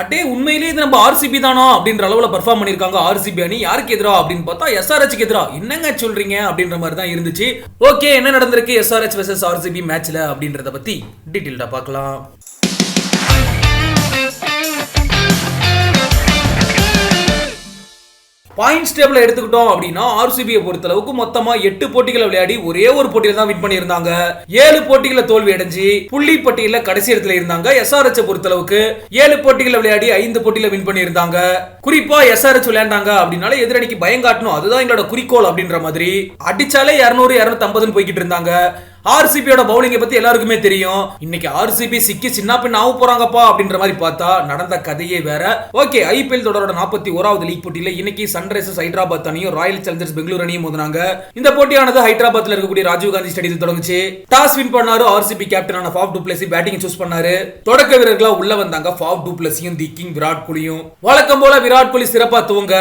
அடே உண்மையிலேயே இது நம்ம ஆர்சிபி தானா? அப்படின்ற அளவில் பர்ஃபார்ம் பண்ணியிருக்காங்க ஆர்சிபி அணி. யாருக்கு எதிராக அப்படின்னு பார்த்தா எஸ்ஆர்ஹெச்க்கு எதிராக என்னங்க சொல்றீங்க? அப்படின்ற மாதிரி தான் இருந்துச்சு. ஓகே என்ன நடந்திருக்கு எஸ்ஆர்ஹெச் வெர்சஸ் ஆர்சிபி மேட்ச்ல அப்படின்றத பத்தி டீட்டெயில்டா பார்க்கலாம். பாயிண்ட்ஸ் டேபிள் எடுத்துக்கிட்டோம் அப்படின்னா ஆர்சிபியை பொறுத்தளவுக்கு மொத்தமா எட்டு போட்டிகளை விளையாடி ஒரே ஒரு போட்டியில தான் வின் பண்ணியிருந்தாங்க. ஏழு போட்டிகளை தோல்வி அடைஞ்சு புள்ளி பட்டியல கடைசி இடத்துல இருந்தாங்க. எஸ்ஆர்எச் பொறுத்தளவுக்கு ஏழு போட்டிகளை விளையாடி ஐந்து போட்டியில வின் பண்ணியிருந்தாங்க. குறிப்பா எஸ்ஆர்எச் விளையாண்டாங்க அப்படின்னால எதிரணிக்கு பயம் காட்டணும். அதுதான் எங்களோட குறிக்கோள் அப்படின்ற மாதிரி. அடிச்சாலே இருநூறு இருநூத்தி போய்கிட்டு இருந்தாங்க. ஆர்சிபியோட பவுலிங்கை பத்தி எல்லாருக்குமே தெரியும். இன்னைக்கு ஆர்சிபி சிக்கி சின்ன பின் ஆக போறாங்கப்பா அப்படின்ற மாதிரி பார்த்தா நடந்த கதையே வேற. ஓகே ஐபிஎல் தொடரோட நாற்பத்தி ஓராவது லீக் போட்டியில இன்னைக்கு சன்ரைசர்ஸ் ஹைதராபாத் அணியும் ராயல் சேலஞ்சர்ஸ் பெங்களூர் அணியும் மோதினாங்க. இந்த போட்டியானது ஹைதராபாத்ல இருக்கக்கூடிய ராஜீவ் காந்தி ஸ்டேடியத்தில் தொடங்குச்சு. டாஸ் வின் பண்ணாரு RCB கேப்டனான Faf du Plessis batting choose பண்ணாரு. தொடக்க வீரர்களா உள்ள வந்தாங்க ஃபாப் டூப்ளசியும் தி கிங் விராட் கோலியும். வழக்கம் போல விராட் கோலி சிறப்பா துவங்க.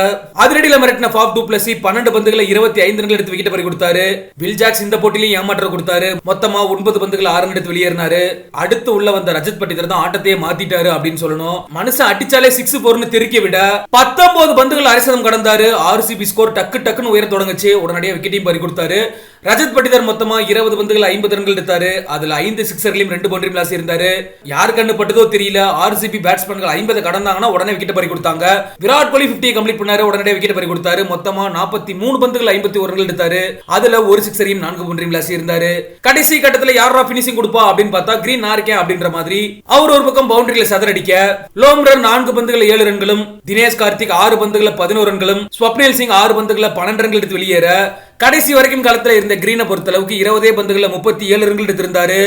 அதிரடியில மிரட்டின ஃபாப் டூப்ளசி பன்னெண்டு பந்துகளை இருபத்தி ஐந்து ரன்கள் எடுத்து விக்கெட் பறி கொடுத்தாரு. வில் ஜாக்ஸ் இந்த போட்டியிலையும் ஏமாற்றம் கொடுத்தாரு. மொத்தமா ஒன்பது பந்துகள் ஆறு எடுத்து வெளியேறினாரு. அடுத்து உள்ள வந்த ரஜத் பட்டிதர் தான் ஆட்டத்தையே மாத்திட்டாரு அப்படின்னு சொல்லணும். மனுஷன் அடிச்சாலே சிக்ஸ் போர்னு தெருக்கி விட பத்தொன்பது பந்துகள் அரிசதம் கடந்தாரு. ஆர்சிபி ஸ்கோர் டக்கு டக்குன்னு உயர தொடங்குச்சு. உடனடியாக விக்கெட்டையும் பறி கொடுத்தாரு. ரஜத் பட்டிதர் மொத்தமா இருபது பந்துகள் ஐம்பது ரன்கள் எடுத்தாரு. அதுல ஐந்து சிக்ஸர்களையும் ரெண்டு பவுண்டரி லாஸ் இருந்தாரு. யார் கண்ணு பட்டதோ தெரியல. ஆர்சிபி பேட்ஸ்மேன்கள் ஐம்பது கடந்தாங்கன்னா உடனே விக்கெட் பறி கொடுத்தாங்க. விராட் கோலி 50 கம்ப்ளீட் பண்ணாரு. உடனே விக்கெட் பறி கொடுத்தாரு. மொத்தமா நாற்பத்தி மூணு பந்துகள் ஐம்பத்தி ஒரு ரன்கள் எடுத்தாரு. அதுல ஒரு சிக்ஸரையும் நான்கு பவுண்டரி லாஸ் இருந்தாரு. கடைசி கட்டத்துல யாரா பினிஷிங் கொடுப்பா அப்படின்னு பார்த்தா கிரீன் நார்க்கே அப்படின்ற மாதிரி அவர் ஒரு பக்கம் பவுண்டரியில சதறடிக்க லோம்ரன் நான்கு பந்துகளை ஏழு ரன்களும் தினேஷ் கார்த்திக் ஆறு பந்துகளை பதினோரு ரன்களும் ஸ்வப்னேல் சிங் ஆறு பந்துகளை பன்னெண்டு ரன்கள் எடுத்து வெளியேற கடைசி வரைக்கும் காலத்தில் இருந்த கிரீனை பொறுத்தளவுக்கு இருபதே பந்துகளில் முப்பத்தி ஏழு ரன்கள் எடுத்திருந்தாரு.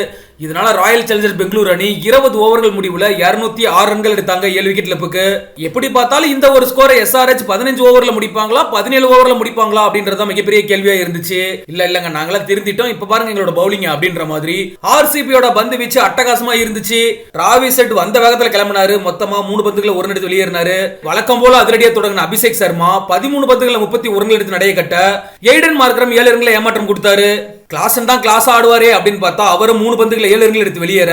இதனால ராயல் சேலஞ்சர்ஸ் பெங்களூர் அணி இருபது ஓவர்கள் முடிவுல இருநூத்தி ஆறு ரன்கள் எடுத்தாங்க ஏழு விக்கெட் இழப்புக்கு. எப்படி பார்த்தாலும் இந்த ஒரு ஸ்கோரை எஸ்ஆர்ஹெச் பதினஞ்சு ஓவர்ல முடிப்பாங்களா பதினேழு ஓவர்ல முடிப்பாங்களா அப்படின்றத மிகப்பெரிய கேள்வியா இருந்துச்சு. இல்ல இல்லங்க நாங்களாம் திருந்திட்டோம். இப்ப பாருங்க எங்களோட பவுலிங் அப்படின்ற மாதிரி ஆர்சிபியோட பந்து வீச்சு அட்டகாசமா இருந்துச்சு. ராவி செட் வந்த வேகத்துல கிளம்பினாரு. மொத்தமா மூணு பந்துகளை ஒரு எடுத்து வெளியேறினாரு. வழக்கம் போல அதிரடியா தொடங்கின அபிஷேக் சர்மா பதிமூணு பந்துகளை முப்பத்தி ஒரு எடுத்து நடைய கட்ட. எய்டன் மார்க்கரம் ஏழு ரன்களை ஏமாற்றம் கொடுத்தாரு. கிளாசன் தான் கிளாஸ் ஆடுவாரே அப்படின்னு பார்த்தா அவரும் மூணு பந்துகளை ஏழு ரன்கள் எடுத்து வெளியேற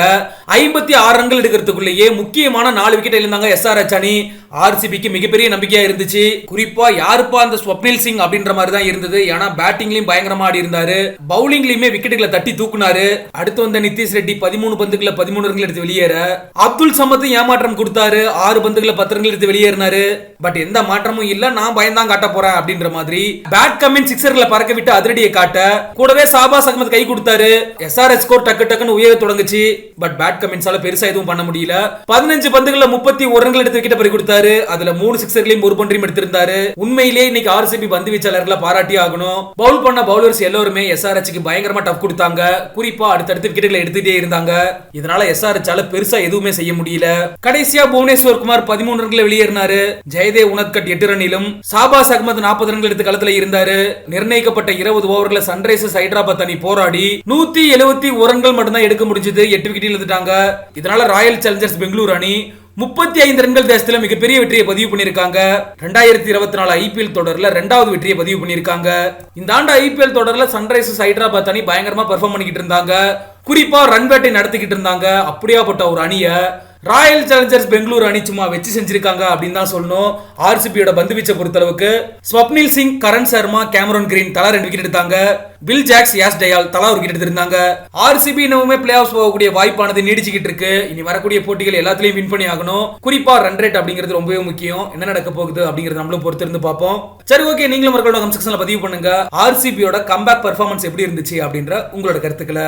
ஐம்பத்தி ஆறு ரன்கள் எடுக்கிறதுக்குள்ளேயே முக்கியமான நாலு விக்கெட் இருந்தாங்க எஸ்ஆர்எச் அணி ஆர்சிபிக்கு மிகப்பெரிய நம்பிக்கையா இருந்துச்சு. குறிப்பா யாருப்பா அந்த ஸ்வப்னில் சிங் அப்படின்ற மாதிரி தான் இருந்தது. ஏன்னா பேட்டிங்லயும் பயங்கரமா ஆடி இருந்தாரு. பவுலிங்லயுமே விக்கெட்டுகளை தட்டி தூக்குனாரு. அடுத்து வந்த நிதிஷ் ரெட்டி பதிமூணு பந்துகளை பதிமூணு ரன்கள் எடுத்து வெளியேற. அப்துல் சமத்து ஏமாற்றம் கொடுத்தாரு. ஆறு பந்துகளை பத்து ரன்கள் எடுத்து வெளியேறினாரு. பட் எந்த மாற்றமும் இல்ல நான் பயந்தான் காட்ட போறேன் அப்படின்ற மாதிரி பேட் கமின் சிக்ஸர்களை பறக்க விட்டு அதிரடியை காட்ட கூடவே சாபாஸ் அகமது கை கொடுத்தாரு. எஸ்ஆர்எஸ் ஸ்கோர் டக்கு டக்குன்னு உயர தொடங்குச்சு. பட் பேட் கம்மின்ஸால பெருசா எதுவும் பண்ண முடியல. பதினஞ்சு பந்துகளை முப்பத்தி ஒரு ரன்கள் எடுத்து விக்கெட் பறி கொடுத்தாரு அதுல மூணு சிக்ஸர்களையும் ஒரு பன்றையும் எடுத்திருந்தாரு. உண்மையிலேயே இன்னைக்கு ஆர்சிபி பந்து வீச்சாளர்களை பாராட்டி ஆகணும். பவுல் பண்ண பவுலர்ஸ் எல்லாருமே எஸ்ஆர்ஹெச்க்கு பயங்கரமா டஃப் கொடுத்தாங்க. குறிப்பா அடுத்தடுத்து விக்கெட்டுகளை எடுத்துட்டே இருந்தாங்க. இதனால எஸ்ஆர்ஹெச்சால பெருசா எதுவுமே செய்ய முடியல. கடைசியா புவனேஸ்வர் குமார் பதிமூணு ரன்களை வெளியேறினாரு. ஜெயதேவ் உனத்கட் எட்டு ரன்னிலும் சாபாஸ் அகமது நாற்பது ரன்கள் எடுத்து களத்துல இருந்தாரு. நிர்ணயிக்கப்பட்ட இருபது ஓவர்ல சன்ரைசர்ஸ் ஹைதராபாத் அணி போராடி நூத்தி எழுபத்தி ஒரு ரன்கள் மட்டும்தான் எடுக்க முடிஞ்சது. எட்டு விக்கெட்டில் இழுத்துட்டாங்க இதனால ராயல் சேலஞ்சர்ஸ் பெங்களூர் அணி முப்பத்தி ஐந்து ரன்கள் தேசத்துல மிகப்பெரிய வெற்றியை பதிவு பண்ணிருக்காங்க ரெண்டாயிரத்தி இருபத்தி நாலு ஐபிஎல் தொடர்ல ரெண்டாவது வெற்றியை பதிவு பண்ணிருக்காங்க இந்த ஆண்டு ஐபிஎல் தொடர்ல சன்ரைசர்ஸ் ஹைதராபாத் அணி பயங்கரமா பெர்ஃபார்ம் பண்ணிக்கிட்டு இருந்தாங்க. குறிப்பா ரன் பேட்டை நடத்திக்கிட்டு இருந்தாங்க. அப்படியாப்பட்ட ஒரு அணிய ராயல் சேலஞ்சர்ஸ் பெங்களூர் அணி சும்மா வச்சு செஞ்சிருக்காங்க அப்படின்னு தான் சொல்லணும். ஆர்சிபியோட பந்து வீச்சை பொறுத்தளவுக்கு ஸ்வப்னில் சிங் கரண் சர்மா கேமரோன் கிரீன் தலா ரெண்டு விக்கெட் எடுத்தாங்க. பில் ஜாக்ஸ் யாஸ் டயால் தலா ஒரு விக்கெட் எடுத்திருந்தாங்க. ஆர்சிபி இன்னமுமே பிளே ஆஃப் போகக்கூடிய வாய்ப்பானது நீடிச்சுக்கிட்டு இருக்கு. இனி வரக்கூடிய போட்டிகள் எல்லாத்துலயும் வின் பண்ணி ஆகணும். குறிப்பா ரன் ரேட் அப்படிங்கிறது ரொம்பவே முக்கியம். என்ன நடக்க போகுது அப்படிங்கிறது நம்மளும் பொறுத்து இருந்து பார்ப்போம். சரி ஓகே நீங்களும் மக்களோட கமெண்ட் செக்ஷன்ல பதிவு பண்ணுங்க. ஆர்சிபியோட கம்பேக் பெர்ஃபார்மன்ஸ் எப்படி இருந்துச்சு அப்படின்ற உங்களோட கருத்துக்களை